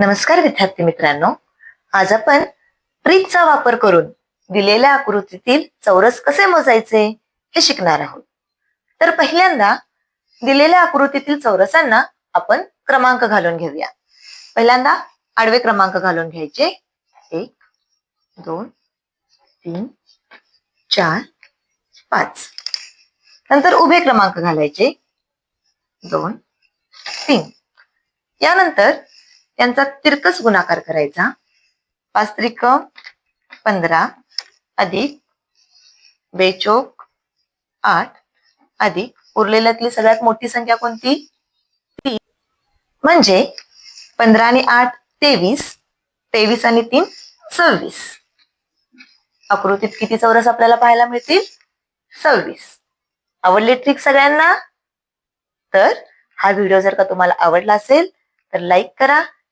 नमस्कार विद्यार्थी मित्रांनो. आज आपण ट्रिकचा वापर करून दिलेल्या आकृतीतील चौरस कसे मोजायचे हे शिकणार आहोत. तर पहिल्यांदा दिलेल्या आकृतीतील चौरसांना आपण क्रमांक घालून घेऊया. पहिल्यांदा आडवे क्रमांक घालून घ्यायचे. एक दोन तीन चार पाच. नंतर उभे क्रमांक घालायचे. दोन तीन. यानंतर त्यांचा तिरकस गुणाकार करायचा. पाच त्रिक पंधरा अधिक बेचोक आठ अधिक. उरलेल्यातली सगळ्यात मोठी संख्या कोणती? तीन. म्हणजे पंधरा आणि आठ तेवीस. तेवीस आणि तीन सव्वीस. आकृतीत किती चौरस आपल्याला पाहायला मिळतील? सव्वीस. आवडली ट्रिक सगळ्यांना? तर हा व्हिडिओ जर का तुम्हाला आवडला असेल तर लाईक करा.